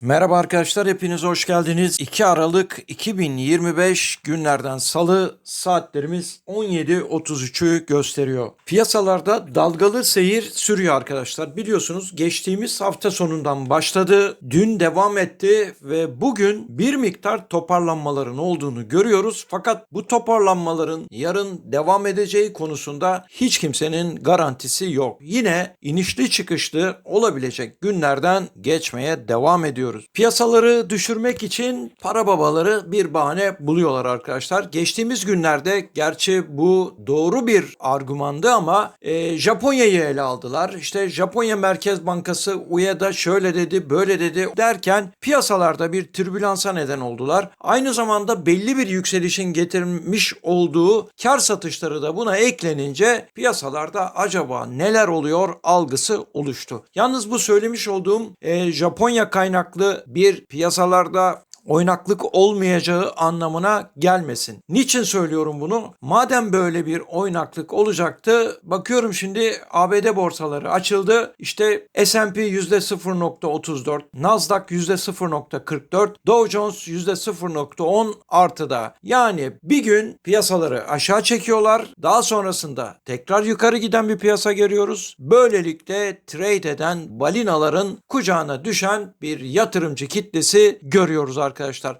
Merhaba arkadaşlar hepiniz hoş geldiniz. 2 Aralık 2025 günlerden salı saatlerimiz 17.33'ü gösteriyor. Piyasalarda dalgalı seyir sürüyor arkadaşlar. Biliyorsunuz geçtiğimiz hafta sonundan başladı. Dün devam etti ve bugün bir miktar toparlanmaların olduğunu görüyoruz. Fakat bu toparlanmaların yarın devam edeceği konusunda hiç kimsenin garantisi yok. Yine inişli çıkışlı olabilecek günlerden geçmeye devam ediyoruz. Piyasaları düşürmek için para babaları bir bahane buluyorlar arkadaşlar. Geçtiğimiz günlerde gerçi bu doğru bir argümandı ama e, Japonya'yı ele aldılar. İşte Japonya Merkez Bankası UE'da şöyle dedi böyle dedi derken piyasalarda bir türbülansa neden oldular. Aynı zamanda belli bir yükselişin getirmiş olduğu kar satışları da buna eklenince piyasalarda acaba neler oluyor algısı oluştu. Yalnız bu söylemiş olduğum e, Japonya kaynaklı bir piyasalarda oynaklık olmayacağı anlamına gelmesin. Niçin söylüyorum bunu? Madem böyle bir oynaklık olacaktı, bakıyorum şimdi ABD borsaları açıldı. İşte S&P %0.34, Nasdaq %0.44, Dow Jones %0.10 artıda. Yani bir gün piyasaları aşağı çekiyorlar. Daha sonrasında tekrar yukarı giden bir piyasa görüyoruz. Böylelikle trade eden balinaların kucağına düşen bir yatırımcı kitlesi görüyoruz arkadaşlar.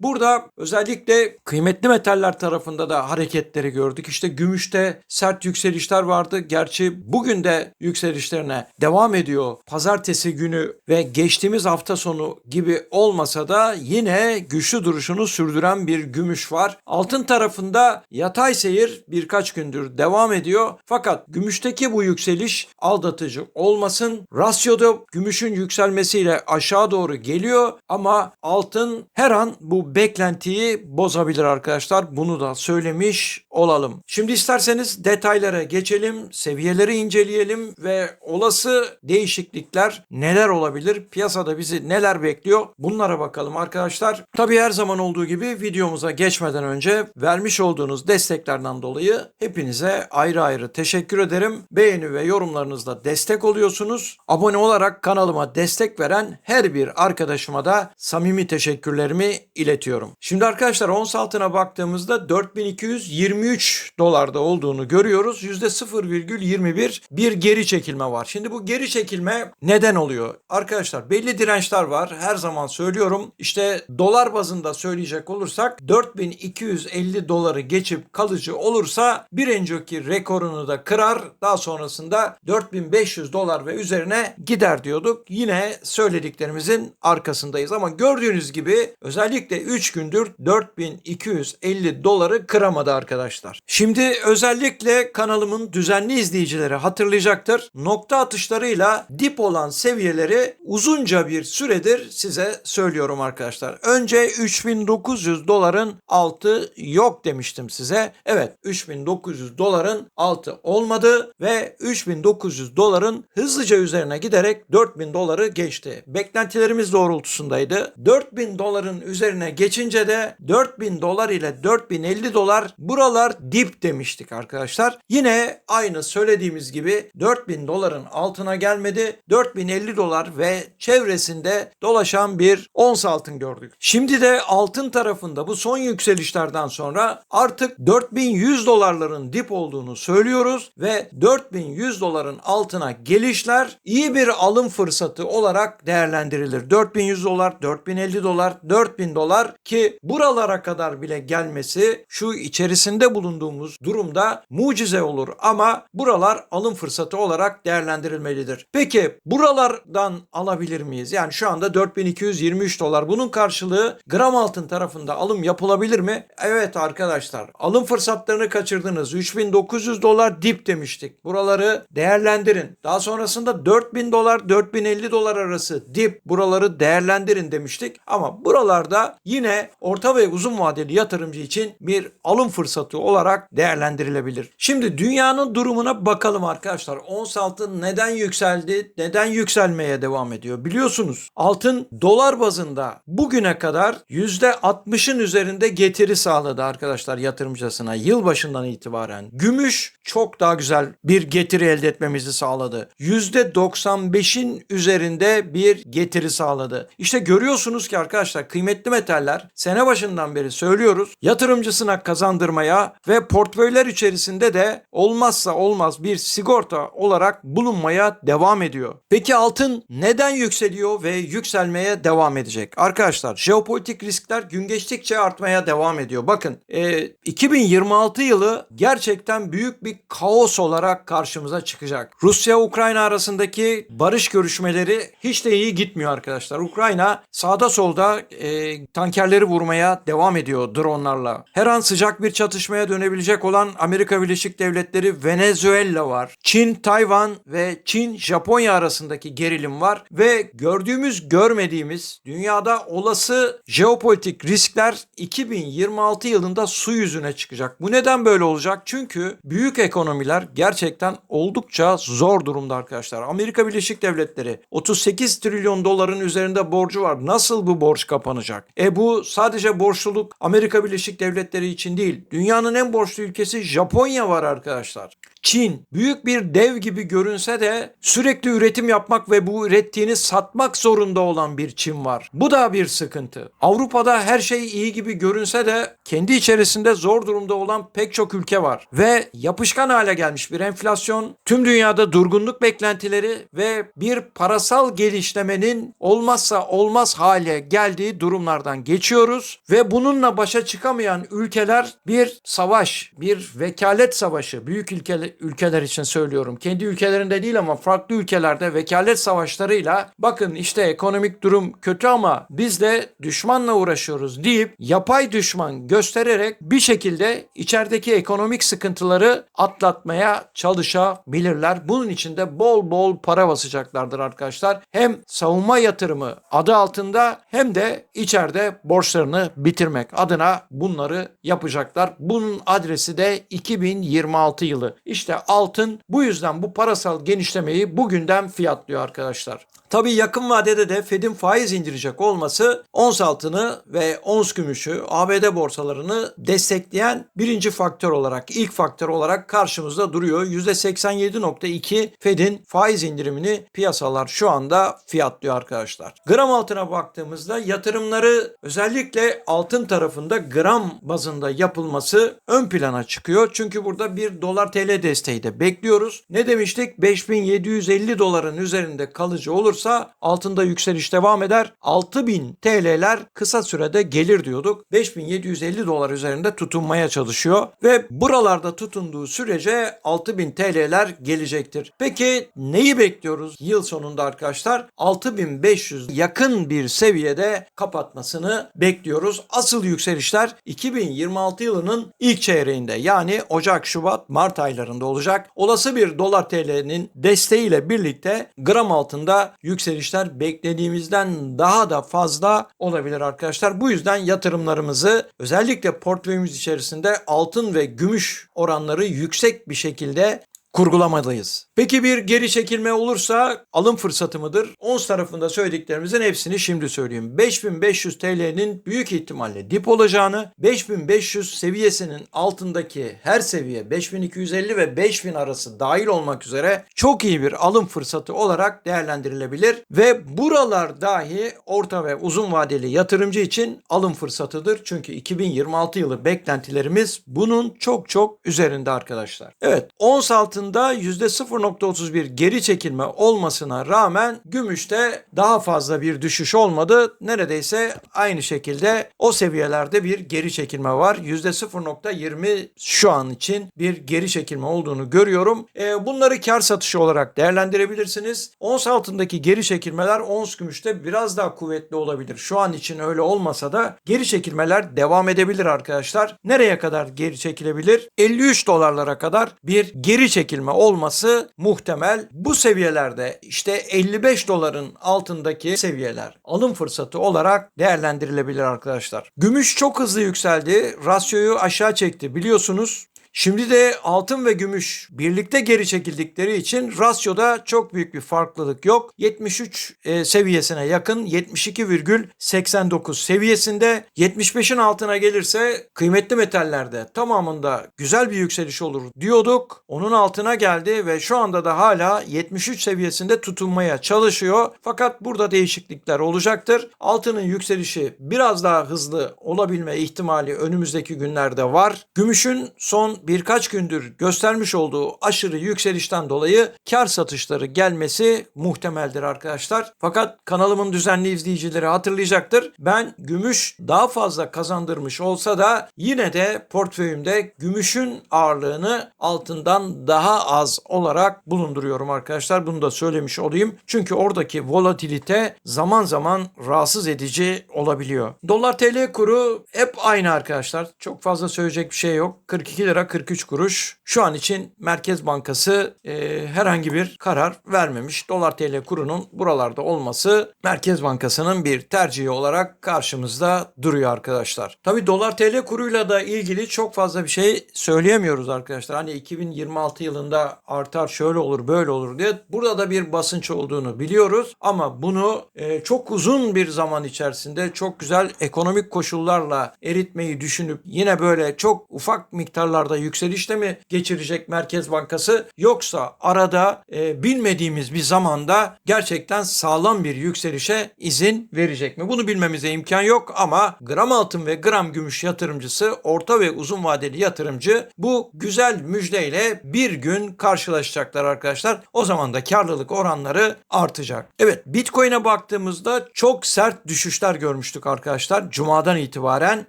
Burada özellikle kıymetli metaller tarafında da hareketleri gördük. İşte gümüşte sert yükselişler vardı. Gerçi bugün de yükselişlerine devam ediyor. Pazartesi günü ve geçtiğimiz hafta sonu gibi olmasa da yine güçlü duruşunu sürdüren bir gümüş var. Altın tarafında yatay seyir birkaç gündür devam ediyor. Fakat gümüşteki bu yükseliş aldatıcı olmasın. Rasyoda gümüşün yükselmesiyle aşağı doğru geliyor ama altın her an bu beklentiyi bozabilir arkadaşlar. Bunu da söylemiş olalım. Şimdi isterseniz detaylara geçelim, seviyeleri inceleyelim ve olası değişiklikler neler olabilir? Piyasada bizi neler bekliyor? Bunlara bakalım arkadaşlar. Tabii her zaman olduğu gibi videomuza geçmeden önce vermiş olduğunuz desteklerden dolayı hepinize ayrı ayrı teşekkür ederim. Beğeni ve yorumlarınızla destek oluyorsunuz. Abone olarak kanalıma destek veren her bir arkadaşıma da samimi teşekkürlerimi iletiyorum. Şimdi arkadaşlar ons altına baktığımızda 4223 dolarda olduğunu görüyoruz. %0,21 bir geri çekilme var. Şimdi bu geri çekilme neden oluyor? Arkadaşlar belli dirençler var. Her zaman söylüyorum. İşte dolar bazında söyleyecek olursak 4250 doları geçip kalıcı olursa bir önceki rekorunu da kırar. Daha sonrasında 4500 dolar ve üzerine gider diyorduk. Yine söylediklerimizin arkasındayız ama gördüğünüz gibi özellikle 3 gündür 4250 doları kıramadı arkadaşlar. Şimdi özellikle kanalımın düzenli izleyicileri hatırlayacaktır. Nokta atışlarıyla dip olan seviyeleri uzunca bir süredir size söylüyorum arkadaşlar. Önce 3900 doların altı yok demiştim size. Evet 3900 doların altı olmadı ve 3900 doların hızlıca üzerine giderek 4000 doları geçti. Beklentilerimiz doğrultusundaydı. 4000 doların üzerine geçince de 4000 dolar ile 4050 dolar buralar dip demiştik arkadaşlar. Yine aynı söylediğimiz gibi 4000 doların altına gelmedi. 4050 dolar ve çevresinde dolaşan bir ons altın gördük. Şimdi de altın tarafında bu son yükselişlerden sonra artık 4100 dolarların dip olduğunu söylüyoruz ve 4100 doların altına gelişler iyi bir alım fırsatı olarak değerlendirilir. 4100 dolar, 4050 dolar, 4000 dolar ki buralara kadar bile gelmesi şu içerisinde bulunduğumuz durumda mucize olur ama buralar alım fırsatı olarak değerlendirilmelidir. Peki buralardan alabilir miyiz? Yani şu anda 4223 dolar. Bunun karşılığı gram altın tarafında alım yapılabilir mi? Evet arkadaşlar. Alım fırsatlarını kaçırdınız. 3900 dolar dip demiştik. Buraları değerlendirin. Daha sonrasında 4000 dolar 4050 dolar arası dip. Buraları değerlendirin demiştik. Ama buralarda yine orta ve uzun vadeli yatırımcı için bir alım fırsatı olarak değerlendirilebilir. Şimdi dünyanın durumuna bakalım arkadaşlar. Ons altın neden yükseldi? Neden yükselmeye devam ediyor? Biliyorsunuz altın dolar bazında bugüne kadar %60'ın üzerinde getiri sağladı arkadaşlar yatırımcısına yılbaşından itibaren. Gümüş çok daha güzel bir getiri elde etmemizi sağladı. %95'in üzerinde bir getiri sağladı. İşte görüyorsunuz ki arkadaşlar kıymetli metaller sene başından beri söylüyoruz yatırımcısına kazandırmaya ve portföyler içerisinde de olmazsa olmaz bir sigorta olarak bulunmaya devam ediyor. Peki altın neden yükseliyor ve yükselmeye devam edecek? Arkadaşlar jeopolitik riskler gün geçtikçe artmaya devam ediyor. Bakın e, 2026 yılı gerçekten büyük bir kaos olarak karşımıza çıkacak. Rusya-Ukrayna arasındaki barış görüşmeleri hiç de iyi gitmiyor arkadaşlar. Ukrayna sağda solda e, tankerleri vurmaya devam ediyor dronlarla. Her an sıcak bir çatışmaya dönebilecek olan Amerika Birleşik Devletleri Venezuela var. Çin, Tayvan ve Çin, Japonya arasındaki gerilim var ve gördüğümüz görmediğimiz dünyada olası jeopolitik riskler 2026 yılında su yüzüne çıkacak. Bu neden böyle olacak? Çünkü büyük ekonomiler gerçekten oldukça zor durumda arkadaşlar. Amerika Birleşik Devletleri 38 trilyon doların üzerinde borcu var. Nasıl bu borç kapanacak? E bu sadece borçluluk Amerika Birleşik Devletleri için değil. Dünyanın en borçlu ülkesi Japonya var arkadaşlar. Çin büyük bir dev gibi görünse de sürekli üretim yapmak ve bu ürettiğini satmak zorunda olan bir Çin var. Bu da bir sıkıntı. Avrupa'da her şey iyi gibi görünse de kendi içerisinde zor durumda olan pek çok ülke var ve yapışkan hale gelmiş bir enflasyon, tüm dünyada durgunluk beklentileri ve bir parasal gelişlemenin olmazsa olmaz hale geldiği durumlardan geçiyoruz ve bununla başa çıkamayan ülkeler bir savaş, bir vekalet savaşı, büyük ülkeler ülkeler için söylüyorum. Kendi ülkelerinde değil ama farklı ülkelerde vekalet savaşlarıyla bakın işte ekonomik durum kötü ama biz de düşmanla uğraşıyoruz deyip yapay düşman göstererek bir şekilde içerideki ekonomik sıkıntıları atlatmaya çalışabilirler. Bunun için de bol bol para basacaklardır arkadaşlar. Hem savunma yatırımı adı altında hem de içeride borçlarını bitirmek adına bunları yapacaklar. Bunun adresi de 2026 yılı. İşte altın bu yüzden bu parasal genişlemeyi bugünden fiyatlıyor arkadaşlar. Tabii yakın vadede de Fed'in faiz indirecek olması ons altını ve ons gümüşü ABD borsalarını destekleyen birinci faktör olarak, ilk faktör olarak karşımızda duruyor. %87.2 Fed'in faiz indirimini piyasalar şu anda fiyatlıyor arkadaşlar. Gram altına baktığımızda yatırımları özellikle altın tarafında gram bazında yapılması ön plana çıkıyor. Çünkü burada bir dolar TL desteği de bekliyoruz. Ne demiştik? 5750 doların üzerinde kalıcı olursa altında yükseliş devam eder. 6000 TL'ler kısa sürede gelir diyorduk. 5750 dolar üzerinde tutunmaya çalışıyor ve buralarda tutunduğu sürece 6000 TL'ler gelecektir. Peki neyi bekliyoruz yıl sonunda arkadaşlar? 6500 yakın bir seviyede kapatmasını bekliyoruz. Asıl yükselişler 2026 yılının ilk çeyreğinde yani Ocak, Şubat, Mart aylarında olacak. Olası bir dolar TL'nin desteğiyle birlikte gram altında yükselişler beklediğimizden daha da fazla olabilir arkadaşlar. Bu yüzden yatırımlarımızı özellikle portföyümüz içerisinde altın ve gümüş oranları yüksek bir şekilde kurgulamadayız. Peki bir geri çekilme olursa alım fırsatı mıdır? Ons tarafında söylediklerimizin hepsini şimdi söyleyeyim. 5500 TL'nin büyük ihtimalle dip olacağını, 5500 seviyesinin altındaki her seviye 5250 ve 5000 arası dahil olmak üzere çok iyi bir alım fırsatı olarak değerlendirilebilir ve buralar dahi orta ve uzun vadeli yatırımcı için alım fırsatıdır. Çünkü 2026 yılı beklentilerimiz bunun çok çok üzerinde arkadaşlar. Evet, ons altın altında %0.31 geri çekilme olmasına rağmen gümüşte daha fazla bir düşüş olmadı. Neredeyse aynı şekilde o seviyelerde bir geri çekilme var. %0.20 şu an için bir geri çekilme olduğunu görüyorum. E, bunları kar satışı olarak değerlendirebilirsiniz. Ons altındaki geri çekilmeler ons gümüşte biraz daha kuvvetli olabilir. Şu an için öyle olmasa da geri çekilmeler devam edebilir arkadaşlar. Nereye kadar geri çekilebilir? 53 dolarlara kadar bir geri çekilme çekilme olması muhtemel. Bu seviyelerde işte 55 doların altındaki seviyeler alım fırsatı olarak değerlendirilebilir arkadaşlar. Gümüş çok hızlı yükseldi. Rasyoyu aşağı çekti biliyorsunuz. Şimdi de altın ve gümüş birlikte geri çekildikleri için rasyoda çok büyük bir farklılık yok. 73 e, seviyesine yakın 72,89 seviyesinde 75'in altına gelirse kıymetli metallerde tamamında güzel bir yükseliş olur diyorduk. Onun altına geldi ve şu anda da hala 73 seviyesinde tutunmaya çalışıyor. Fakat burada değişiklikler olacaktır. Altının yükselişi biraz daha hızlı olabilme ihtimali önümüzdeki günlerde var. Gümüşün son birkaç gündür göstermiş olduğu aşırı yükselişten dolayı kar satışları gelmesi muhtemeldir arkadaşlar. Fakat kanalımın düzenli izleyicileri hatırlayacaktır. Ben gümüş daha fazla kazandırmış olsa da yine de portföyümde gümüşün ağırlığını altından daha az olarak bulunduruyorum arkadaşlar. Bunu da söylemiş olayım. Çünkü oradaki volatilite zaman zaman rahatsız edici olabiliyor. Dolar TL kuru hep aynı arkadaşlar. Çok fazla söyleyecek bir şey yok. 42 lira 43 kuruş. Şu an için Merkez Bankası e, herhangi bir karar vermemiş. Dolar TL kurunun buralarda olması Merkez Bankası'nın bir tercihi olarak karşımızda duruyor arkadaşlar. Tabi dolar TL kuruyla da ilgili çok fazla bir şey söyleyemiyoruz arkadaşlar. Hani 2026 yılında artar şöyle olur böyle olur diye. Burada da bir basınç olduğunu biliyoruz. Ama bunu e, çok uzun bir zaman içerisinde çok güzel ekonomik koşullarla eritmeyi düşünüp yine böyle çok ufak miktarlarda yükselişte mi geçirecek Merkez Bankası yoksa arada e, bilmediğimiz bir zamanda gerçekten sağlam bir yükselişe izin verecek mi? Bunu bilmemize imkan yok ama gram altın ve gram gümüş yatırımcısı, orta ve uzun vadeli yatırımcı bu güzel müjdeyle bir gün karşılaşacaklar arkadaşlar. O zaman da karlılık oranları artacak. Evet Bitcoin'e baktığımızda çok sert düşüşler görmüştük arkadaşlar Cuma'dan itibaren.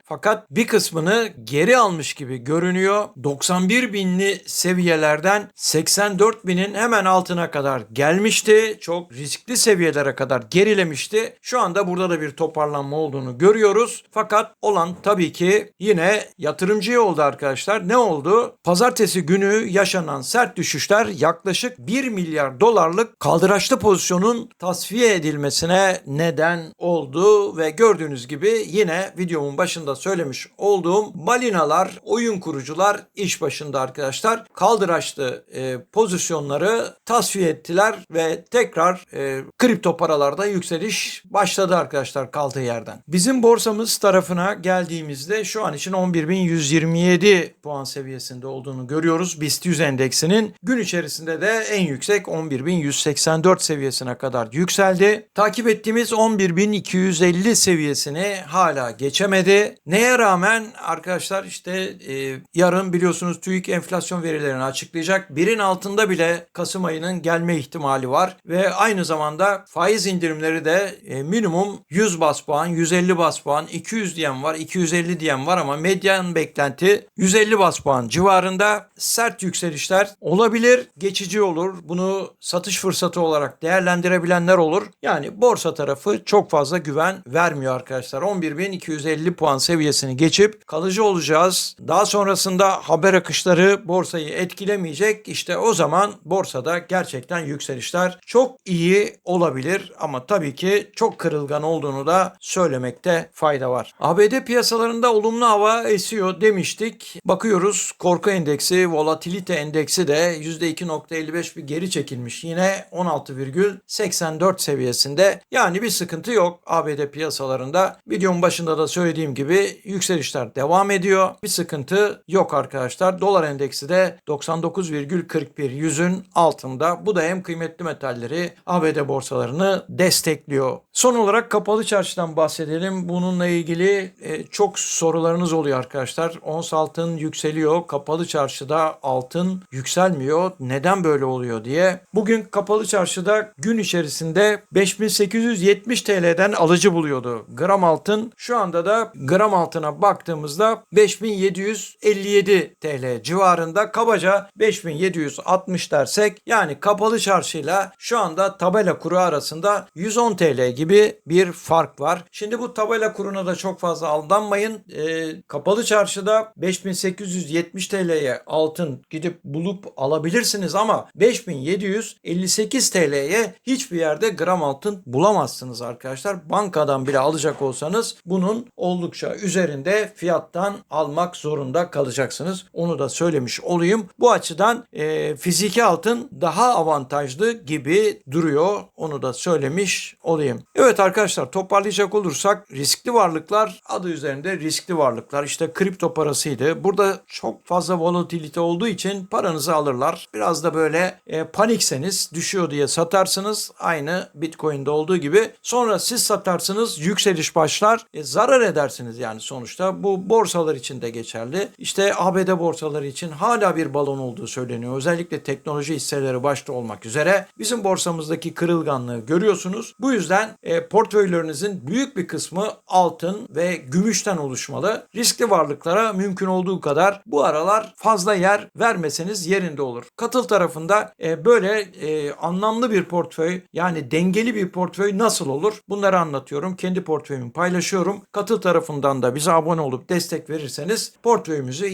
Fakat bir kısmını geri almış gibi görünüyor. 91 binli seviyelerden 84 binin hemen altına kadar gelmişti. Çok riskli seviyelere kadar gerilemişti. Şu anda burada da bir toparlanma olduğunu görüyoruz. Fakat olan tabii ki yine yatırımcıya oldu arkadaşlar. Ne oldu? Pazartesi günü yaşanan sert düşüşler yaklaşık 1 milyar dolarlık kaldıraçlı pozisyonun tasfiye edilmesine neden oldu ve gördüğünüz gibi yine videomun başında söylemiş olduğum balinalar, oyun kurucular iş başında arkadaşlar. Kaldıraçlı e, pozisyonları tasfiye ettiler ve tekrar e, kripto paralarda yükseliş başladı arkadaşlar kaldığı yerden. Bizim borsamız tarafına geldiğimizde şu an için 11.127 puan seviyesinde olduğunu görüyoruz. BIST 100 endeksinin gün içerisinde de en yüksek 11.184 seviyesine kadar yükseldi. Takip ettiğimiz 11.250 seviyesini hala geçemedi. Neye rağmen arkadaşlar işte e, yarın biliyorsunuz TÜİK enflasyon verilerini açıklayacak. Birin altında bile Kasım ayının gelme ihtimali var ve aynı zamanda faiz indirimleri de e, minimum 100 bas puan, 150 bas puan, 200 diyen var, 250 diyen var ama medyan beklenti 150 bas puan civarında sert yükselişler olabilir, geçici olur. Bunu satış fırsatı olarak değerlendirebilenler olur. Yani borsa tarafı çok fazla güven vermiyor arkadaşlar. 11.250 puan seviyesini geçip kalıcı olacağız. Daha sonrasında haber akışları borsayı etkilemeyecek. İşte o zaman borsada gerçekten yükselişler çok iyi olabilir ama tabii ki çok kırılgan olduğunu da söylemekte fayda var. ABD piyasalarında olumlu hava esiyor demiştik. Bakıyoruz korku endeksi, volatilite endeksi de %2.55 bir geri çekilmiş. Yine 16,84 seviyesinde. Yani bir sıkıntı yok ABD piyasalarında. Videonun başında da söylediğim gibi yükselişler devam ediyor. Bir sıkıntı yok arkadaşlar. Dolar endeksi de 99,41 yüzün altında. Bu da hem kıymetli metalleri ABD borsalarını destekliyor. Son olarak kapalı çarşıdan bahsedelim. Bununla ilgili e, çok sorularınız oluyor arkadaşlar. Ons altın yükseliyor. Kapalı çarşıda altın yükselmiyor. Neden böyle oluyor diye. Bugün kapalı çarşıda gün içerisinde 5870 TL'den alıcı buluyordu. Gram altın şu anda da gram altına baktığımızda 5757 57 TL civarında kabaca 5760 dersek yani kapalı çarşıyla şu anda tabela kuru arasında 110 TL gibi bir fark var. Şimdi bu tabela kuruna da çok fazla aldanmayın. Ee, kapalı çarşıda 5870 TL'ye altın gidip bulup alabilirsiniz ama 5758 TL'ye hiçbir yerde gram altın bulamazsınız arkadaşlar. Bankadan bile alacak olsanız bunun oldukça üzerinde fiyattan almak zorunda kalacaksınız. Onu da söylemiş olayım. Bu açıdan e, fiziki altın daha avantajlı gibi duruyor. Onu da söylemiş olayım. Evet arkadaşlar toparlayacak olursak riskli varlıklar adı üzerinde riskli varlıklar. İşte kripto parasıydı. Burada çok fazla volatilite olduğu için paranızı alırlar. Biraz da böyle e, panikseniz düşüyor diye satarsınız. Aynı Bitcoin'de olduğu gibi. Sonra siz satarsınız yükseliş başlar. E, zarar edersiniz yani sonuçta. Bu borsalar için de geçerli. İşte ABD borsaları için hala bir balon olduğu söyleniyor. Özellikle teknoloji hisseleri başta olmak üzere. Bizim borsamızdaki kırılganlığı görüyorsunuz. Bu yüzden e, portföylerinizin büyük bir kısmı altın ve gümüşten oluşmalı. Riskli varlıklara mümkün olduğu kadar bu aralar fazla yer vermeseniz yerinde olur. Katıl tarafında e, böyle e, anlamlı bir portföy yani dengeli bir portföy nasıl olur? Bunları anlatıyorum. Kendi portföyümü paylaşıyorum. Katıl tarafından da bize abone olup destek verirseniz portföyümüzü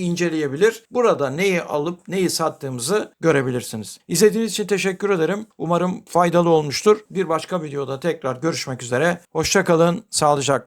inceleyebilir. Burada neyi alıp neyi sattığımızı görebilirsiniz. İzlediğiniz için teşekkür ederim. Umarım faydalı olmuştur. Bir başka videoda tekrar görüşmek üzere. Hoşçakalın, sağlıcakla.